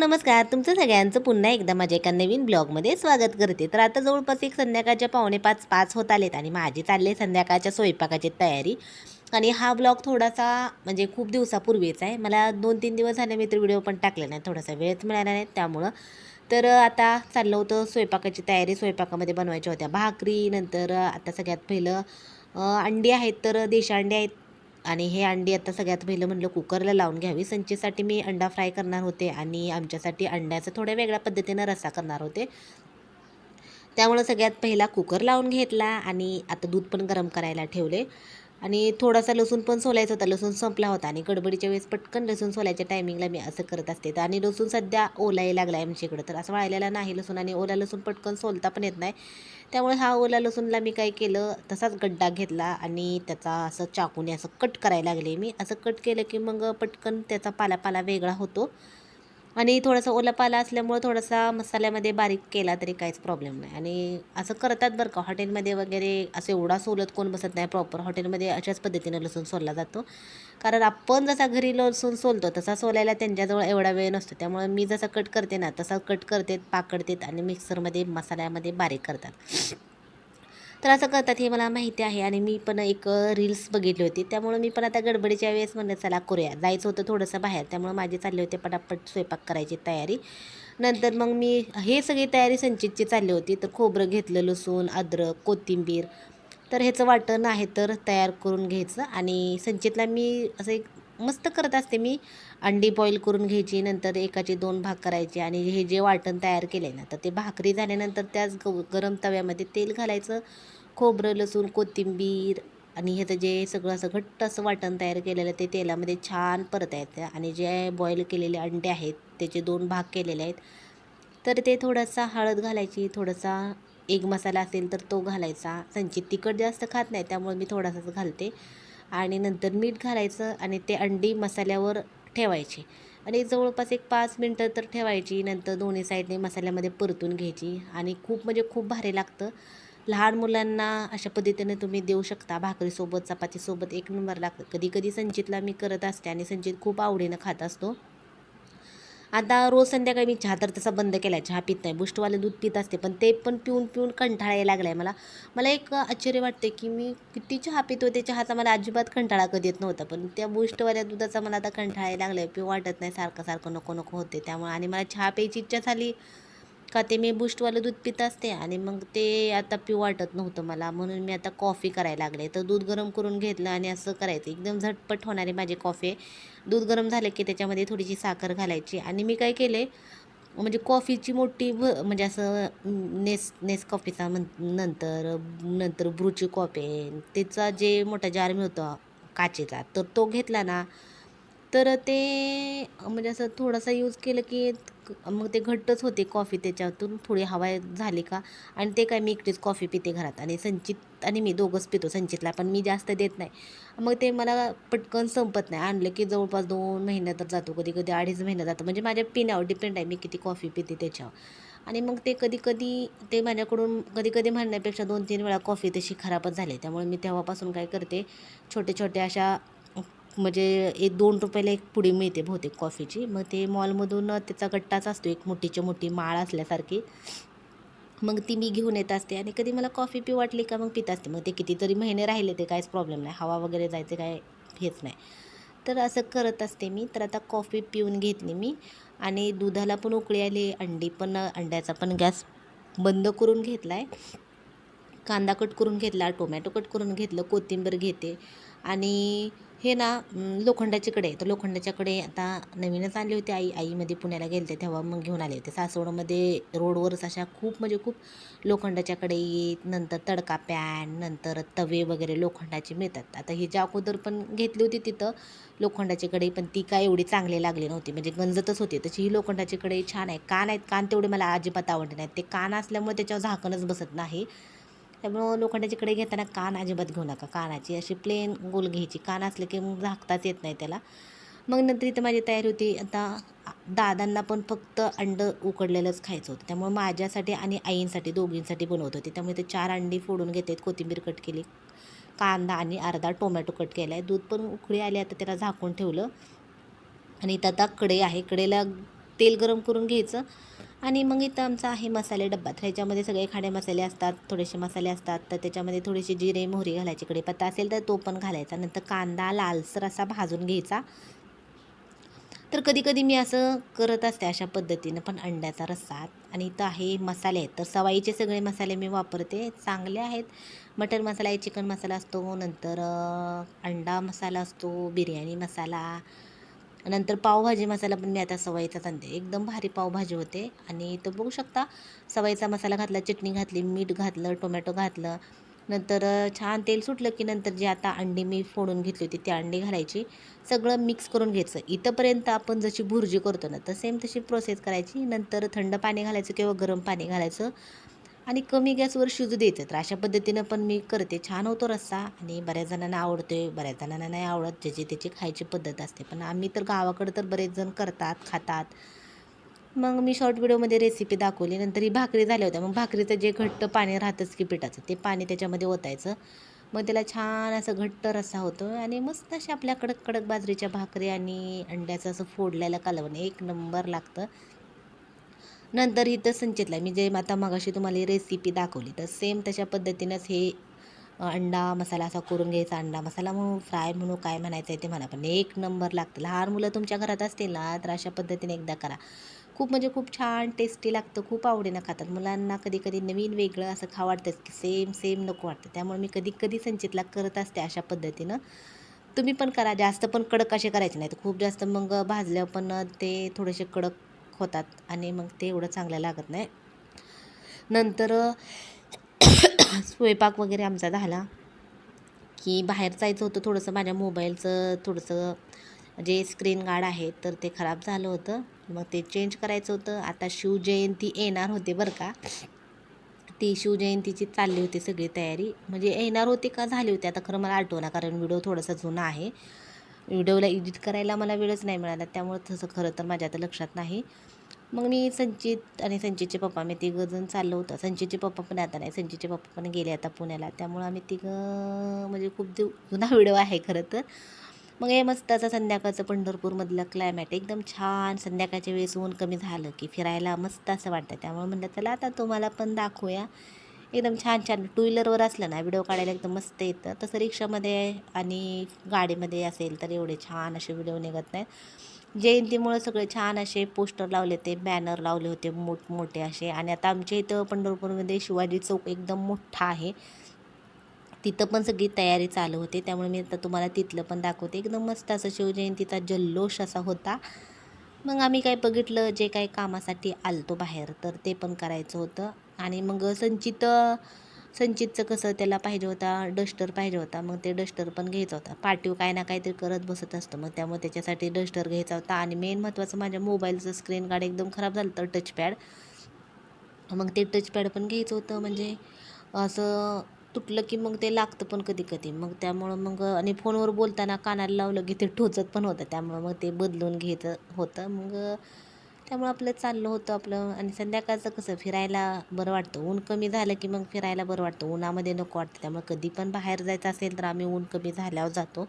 नमस्कार तुमचं सगळ्यांचं पुन्हा एकदा माझ्या एका नवीन ब्लॉगमध्ये स्वागत करते. तर आता जवळपास एक संध्याकाळच्या पावणे पाच पाच होत आलेत आणि माझी चालली संध्याकाळच्या स्वयंपाकाची तयारी. आणि हा ब्लॉग थोडासा म्हणजे खूप दिवसापूर्वीचा आहे. मला दोन तीन दिवस झाले मी तर व्हिडिओ पण टाकले नाही. थोडासा वेळच मिळाला नाही त्यामुळं. तर आता चाललं होतं स्वयंपाकाची तयारी. स्वयंपाकामध्ये बनवायच्या होत्या भाकरी नंतर आता सगळ्यात पहिलं अंडी आहेत तर देशी अंडी आहेत. आणि हे अंडी आता सगळ्यात पहिलं म्हणलं कुकरला लावून घ्यावी. संचेसाठी मी अंडा फ्राय करणार होते आणि आमच्यासाठी अंड्याचा थोड्या वेगळ्या पद्धतीनं रस्सा करणार होते. त्यामुळं सगळ्यात पहिला कुकर लावून घेतला आणि आता दूध पण गरम करायला ठेवले. आणि थोडासा लसूण पण सोलायचा होता. लसूण संपला होता आणि गडबडीच्या वेळेस पटकन लसूण सोलायच्या टायमिंगला मी असं करत असते. तर आणि लसूण सध्या ओलाय लागला आहे आमच्याकडं. तर असं वाळलेला नाही लसूण आणि ओला लसूण पटकन सोलता पण येत नाही. त्यामुळे हा ओला लसूणला मी काय केलं तसाच गड्डा घेतला आणि त्याचा असं चाकूने असं कट करायला लागले मी. असं कट केलं की मग पटकन त्याचा पालापाला वेगळा होतो. आणि थोडासा ओला पाला असल्यामुळं थोडासा मसाल्यामध्ये बारीक केला तरी काहीच प्रॉब्लेम नाही. आणि असं करतात बरं का हॉटेलमध्ये वगैरे असं एवढा सोलत कोण बसत नाही प्रॉपर हॉटेलमध्ये अशाच पद्धतीनं लसूण सोलला जातो. कारण आपण जसा घरी लसूण सोलतो तसा सोलायला त्यांच्याजवळ एवढा वेळ नसतो. त्यामुळे मी जसा कट करते ना तसा कट करते पाकडतेत आणि मिक्सरमध्ये मसाल्यामध्ये बारीक करतात. तर असं करतात हे मला माहिती आहे आणि मी पण एक रील्स बघितली होती. त्यामुळं मी पण आता गडबडीच्या वेळेस म्हणलं चला करूया. जायचं होतं थोडंसं बाहेर. त्यामुळं माझे चालले होते पटापट स्वयंपाक करायची तयारी. नंतर मग मी हे सगळी तयारी संचितची चालली होती. तर खोबरं घेतलं लसूण अद्रक कोथिंबीर. तर ह्याचं वाटण आहे तर तयार करून घ्यायचं. आणि संचितला मी असं एक मस्त करत असते मी. अंडी बॉईल करून घ्यायची नंतर एकाचे दोन भाग करायचे आणि हे जे वाटण तयार केले ना तर ते भाकरी झाल्यानंतर त्याच ग गरम तव्यामध्ये तेल घालायचं. खोबरं लसूण कोथिंबीर आणि ह्याचं जे सगळं असं घट्ट असं वाटण तयार केलेलं ते तेलामध्ये छान परतायचं आणि जे बॉईल केलेले अंडे आहेत त्याचे दोन भाग केलेले आहेत तर ते थोडासा हळद घालायची थोडासा एग मसाला असेल तर तो घालायचा. संचित तिखट जास्त खात नाही त्यामुळे मी थोडासाच घालते. आणि नंतर मीठ घालायचं आणि ते अंडी मसाल्यावर ठेवायची. आणि जवळपास एक पाच मिनटं तर ठेवायची नंतर दोन्ही साईडने मसाल्यामध्ये परतून घ्यायची. आणि खूप म्हणजे खूप भारी लागतं. लहान मुलांना अशा पद्धतीने तुम्ही देऊ शकता. भाकरीसोबत चपातीसोबत एक नंबर लागतं. कधी कधी संचितला मी करत असते आणि संचित खूप आवडीनं खात असतो. आता रोज संध्याकाळी मी चहा तर तसा बंद केला आहे चहा पित नाही. बुष्टवालं दूध पित असते. पण ते पण पिऊन पिऊन कंटाळा यायला लागला आहे मला. मला एक आश्चर्य वाटते की मी किती चहा पितो होते चहाचा मला अजिबात कंटाळा कधी येत नव्हता. पण त्या बुष्टवाल्या दुधाचा मला आता कंटाळा यायला लागला आहे पिऊ वाटत नाही. सारखं सारखं नको नको होते त्यामुळे. आणि मला चहा प्यायची इच्छा झाली. का ते मी बुष्टवालं दूध पित असते आणि मग ते आता पिऊ वाटत नव्हतं मला. म्हणून मी आता कॉफी करायला लागले. तर दूध गरम करून घेतलं आणि असं करायचं. एकदम झटपट होणारी माझी कॉफी दूध गरम झालं की त्याच्यामध्ये थोडीशी साखर घालायची. आणि मी काय केले म्हणजे कॉफीची मोठी भ म्हणजे असं नेस नेस कॉफीचा म्हण नंतर नंतर ब्रूची कॉफी त्याचा जे मोठा जार मिळतो काचेचा तर तो घेतला ना. तर ते म्हणजे असं थोडासा यूज केलं की मग ते घट्टच होते कॉफी त्याच्यातून. थोडी हवा झाली का? आणि ते काय मी एकटीच कॉफी पिते घरात आणि संचित आणि मी दोघंच पितो संचितला पण मी जास्त देत नाही. मग ते मला पटकन संपत नाही. आणलं की जवळपास दोन महिन्या तर जातो कधी कधी अडीच महिन्यात जातो. म्हणजे माझ्या पिण्यावर डिपेंड आहे मी किती कॉफी पिते त्याच्यावर. आणि मग ते कधी कधी ते माझ्याकडून कधी कधी म्हणण्यापेक्षा दोन तीन वेळा कॉफी तशी खराबच झाली. त्यामुळे मी तेव्हापासून काय करते छोटे छोटे अशा म्हणजे एक दोन रुपयाला एक पुडी मिळते बहुतेक कॉफीची. मग ते मॉलमधून त्याचा गट्टाच असतो एक मोठीच्या मोठी माळ असल्यासारखी. मग ती मी घेऊन येत असते आणि कधी मला कॉफी पी वाटली का मग पित असते. मग ते कितीतरी महिने राहिले ते काहीच प्रॉब्लेम नाही. हवा वगैरे जायचं काय हेच नाही. तर असं करत असते मी. तर आता कॉफी पिऊन घेतली मी आणि दुधाला पण उकळी आली अंडी पण अंड्याचा पण गॅस बंद करून घेतला आहे कांदा कट करून घेतला टोमॅटो कट करून घेतलं कोथिंबीर घेते आणि हे ना लोखंडाची कडे तर लोखंडाच्याकडे आता नवीनच आणली होती आई. आईमध्ये पुण्याला गेले तेव्हा मग घेऊन आले होते. सासवडमध्ये रोडवरच अशा खूप म्हणजे खूप लोखंडाच्याकडे येत नंतर तडका पॅन नंतर तवे वगैरे लोखंडाचे मिळतात. आता ही ज्या अगोदर पण घेतली होती तिथं लोखंडाची कढई पण ती काय एवढी चांगली लागली नव्हती. म्हणजे गंजतच होती. तशी ही लोखंडाची कढई छान आहे कान आहेत. कान तेवढे मला अजिबात आवडले नाहीत. ते कान असल्यामुळे त्याच्यावर झाकणच बसत नाही. त्यामुळं लोखंडाची कढई घेताना कान अजिबात घेऊ नका. कानाची अशी प्लेन गोल घ्यायची. कान असले की मग झाकताच येत नाही त्याला. मग नंतर इथं माझी तयारी होती. आता दादांना पण फक्त अंडं उकडलेलंच खायचं होतं. त्यामुळे माझ्यासाठी आणि आईंसाठी दोघींसाठी बनवत होते. त्यामुळे ते चार अंडी फोडून घेते कोथिंबीर कट केली. कांदा आणि अर्धा टोमॅटो कट केला आहे दूध पण उकळी आली. आता त्याला झाकून ठेवलं. आणि इथं आता कढई आहे. कडेला तेल गरम करून घ्यायचं. आणि मग इथं आमचा आहे मसाले डब्बा. तर ह्याच्यामध्ये सगळे खाडे मसाले असतात थोडेसे मसाले असतात. तर त्याच्यामध्ये थोडेसे जिरे मोहरी घालायची कढीपत्ता असेल तर तो पण घालायचा. नंतर कांदा लालसर असा भाजून घ्यायचा. तर कधी कधी मी असं करत असते अशा पद्धतीनं पण अंड्याचा रस्सा. आणि इथं आहे मसाले. आहेत तर सवाईचे सगळे मसाले मी वापरते. चांगले आहेत. मटन मसाला आहे चिकन मसाला असतो. नंतर अंडा मसाला असतो बिर्याणी मसाला. नंतर पावभाजी मसाला पण मी आता सवाईचाच आणते एकदम भारी पावभाजी होते. आणि इथं बघू शकता सवाईचा मसाला घातला चटणी घातली मीठ घातलं टोमॅटो घातलं. नंतर छान तेल सुटलं की नंतर जे आता अंडी मी फोडून घेतली होती ती अंडी घालायची. सगळं मिक्स करून घ्यायचं. इथंपर्यंत आपण जशी भुर्जी करतो ना तर सेम तशी प्रोसेस करायची. नंतर थंड पाणी घालायचं किंवा गरम पाणी घालायचं. आणि कमी गॅसवर शिजू द्यायचं तर अशा पद्धतीनं पण मी करते. छान होतो रस्सा आणि बऱ्याच जणांना आवडतो आहे बऱ्याच जणांना नाही आवडत. ज्याची त्याची खायची पद्धत असते. पण आम्ही तर गावाकडं तर बरेच जण करतात खातात. मग मी शॉर्ट व्हिडिओमध्ये रेसिपी दाखवली. नंतर ही भाकरी झाल्या होत्या. मग भाकरीचं जे घट्ट पाणी राहतंच की पिठाचं ते पाणी त्याच्यामध्ये ओतायचं. मग त्याला छान असं घट्ट रस्सा होतो आणि मस्त अशी आपल्या कडक कडक बाजरीच्या भाकरी आणि अंड्याचं असं फोडलेलं कालवण एक नंबर लागतं. नंतर इथं संचितला मी जे आता मगाशी तुम्हाला रेसिपी दाखवली तर सेम तशा पद्धतीनंच हे अंडा मसाला असा करून घ्यायचा. अंडा मसाला म्हणून फ्राय म्हणून काय म्हणायचं आहे ते म्हणा पण एक नंबर लागतं. लहान मुलं तुमच्या घरात असतील ना तर अशा पद्धतीने एकदा करा. खूप म्हणजे खूप छान टेस्टी लागतं खूप आवडीनं खातात. मुलांना कधी कधी नवीन वेगळं असं खा वाटतंच की सेम सेम नको वाटतं. त्यामुळे मी कधी कधी संचितला करत असते अशा पद्धतीनं. तुम्ही पण करा जास्त पण कडक असे करायचे नाहीत. खूप जास्त मग भाजल्या पण ते थोडेसे कडक होतात आणि मग ते एवढं चांगलं लागत नाही. नंतर स्वयंपाक वगैरे आमचा झाला की बाहेर जायचं होतं थोडंसं माझ्या मोबाईलचं थोडंसं जे स्क्रीन गार्ड आहे तर ते खराब झालं होतं. मग ते चेंज करायचं होतं. आता शिवजयंती येणार होते बरं का. ती शिवजयंतीची चालली होती सगळी तयारी. म्हणजे येणार होती का झाली होती. आता खरं मला आठवना कारण व्हिडिओ थोडासा जुना आहे. व्हिडिओला एडिट करायला मला वेळच नाही मिळाला. त्यामुळे तसं खरं तर माझ्या आता लक्षात नाही. मग मी संचित आणि संचितचे पप्पा मी तिघं जण चाललो होतं. संचितचे पप्पा पण आता नाही. संचितचे पप्पा पण गेले आता पुण्याला. त्यामुळं आम्ही तिघं म्हणजे खूप दिव जुना व्हिडिओ आहे खरं तर. मग हे मस्त असं संध्याकाळचं पंढरपूरमधलं क्लायमॅट एकदम छान संध्याकाळच्या वेळेस ऊन कमी झालं की फिरायला मस्त असं वाटतं. त्यामुळे म्हणलं चला आता तुम्हाला पण दाखवूया. एकदम छान छान. टू व्हीलरवर असलं ना व्हिडिओ काढायला एकदम मस्त येतं. तसं रिक्षामध्ये आणि गाडीमध्ये असेल तर एवढे छान असे व्हिडिओ निघत नाहीत. जयंतीमुळं सगळे छान असे पोस्टर लावले होते बॅनर लावले होते मोठमोठे असे. आणि आता आमच्या इथं पंढरपूरमध्ये शिवाजी चौक एकदम मोठा आहे. तिथं पण सगळी तयारी चालू होती. त्यामुळे मी आता तुम्हाला तिथलं पण दाखवते. एकदम मस्त असं शिवजयंतीचा जल्लोष असा होता. मग आम्ही काय बघितलं जे काही कामासाठी आलतो बाहेर तर ते पण करायचं होतं. आणि मग संचित संचितचं कसं त्याला पाहिजे होता डस्टर पाहिजे होता मग ते डस्टर पण घ्यायचा होता. पाठीव काय ना काहीतरी करत बसत असतं मग त्यामुळे त्याच्यासाठी डस्टर घ्यायचा होता. आणि मेन महत्त्वाचं माझ्या मोबाईलचं स्क्रीन गार्ड एकदम खराब झालं तर टचपॅड मग ते टचपॅड पण घ्यायचं होतं म्हणजे असं तुटलं की मग ते लागतं पण कधी कधी मग त्यामुळं मग आणि फोनवर बोलताना कानाला लावलं की ते टोचत पण होतं त्यामुळं मग ते बदलून घ्यायचं होतं. मग त्यामुळं आपलं चाललं होतं आपलं. आणि संध्याकाळचं कसं फिरायला बरं वाटतं. ऊन कमी झालं की मग फिरायला बरं वाटतं. उन्हामध्ये नको वाटतं. त्यामुळे कधी पण बाहेर जायचं असेल तर आम्ही ऊन कमी झाल्यावर जातो.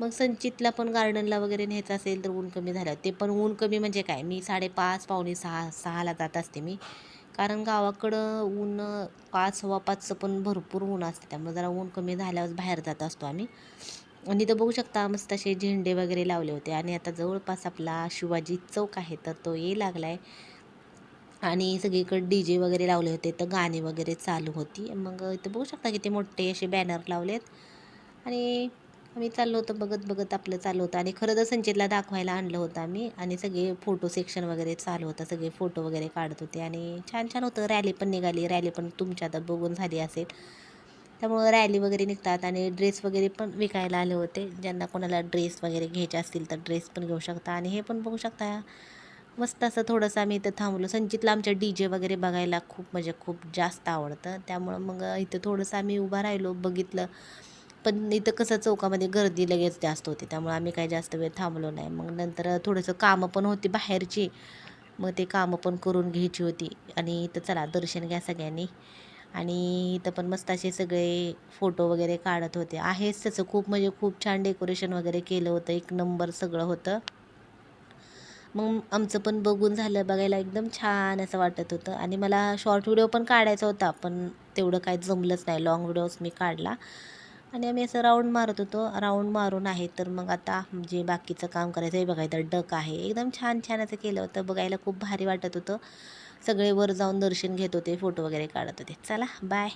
मग संचितला पण गार्डनला वगैरे न्यायचं असेल तर ऊन कमी झाल्यावर. ते पण ऊन कमी म्हणजे काय? मी साडेपाच पावणे सहा सहाला जात असते मी. कारण गावाकडं ऊन पाच सव्वा पाचचं पण भरपूर ऊन असते. त्यामुळे जरा ऊन कमी झाल्यावर बाहेर जात असतो आम्ही. आणि इथं बघू शकता मस्त असे झेंडे वगैरे लावले होते. आणि आता जवळपास आपला शिवाजी चौक आहे तर तो ये लागला आहे आणि सगळीकडे डी जे वगैरे लावले होते तर गाणी वगैरे चालू होती. मग इथं बघू शकता किती मोठे असे बॅनर लावलेत. आणि आम्ही चाललो होतो बघत बघत आपलं चालू होतं. आणि खरं तर संचितला दाखवायला आणलं होतं आम्ही. आणि सगळे फोटो सेक्शन वगैरे चालू होतं सगळे फोटो वगैरे काढत होते. आणि छान छान होतं रॅली पण निघाली. रॅली पण तुमच्या आता बघून झाली असेल. त्यामुळं रॅली वगैरे निघतात आणि ड्रेस वगैरे पण विकायला आले होते. ज्यांना कोणाला ड्रेस वगैरे घ्यायचे असतील तर ड्रेस पण घेऊ शकता. आणि हे पण बघू शकता मस्त असं थोडंसं आम्ही इथं थांबलो. संचितला आमच्या डी जे वगैरे बघायला खूप म्हणजे खूप जास्त आवडतं. त्यामुळं मग इथं थोडंसं आम्ही उभा राहिलो बघितलं. पण इथं कसं चौकामध्ये गर्दी लगेच जास्त होती. त्यामुळे आम्ही काही जास्त वेळ थांबलो नाही. मग नंतर थोडंसं कामं पण होती बाहेरची. मग ते कामं पण करून घ्यायची होती. आणि इथं चला दर्शन घ्या सगळ्यांनी. आणि इथं पण मस्त असे सगळे फोटो वगैरे काढत होते. आहेच त्याचं खूप म्हणजे खूप छान डेकोरेशन वगैरे केलं होतं. एक नंबर सगळं होतं. मग आमचं पण बघून झालं बघायला एकदम छान असं वाटत होतं. आणि मला शॉर्ट व्हिडिओ पण काढायचा होता पण तेवढं काही जमलंच नाही. लॉंग व्हिडिओच मी काढला. आणि आम्ही असं राऊंड मारत होतो. राऊंड मारून आहे तर मग आता जे बाकीचं काम करायचं आहे बघायचं डक आहे. एकदम छान छान असं केलं होतं. बघायला खूप भारी वाटत होतं. सगळे वर जाऊन दर्शन घेत होते फोटो वगैरे काढत होते. चला बाय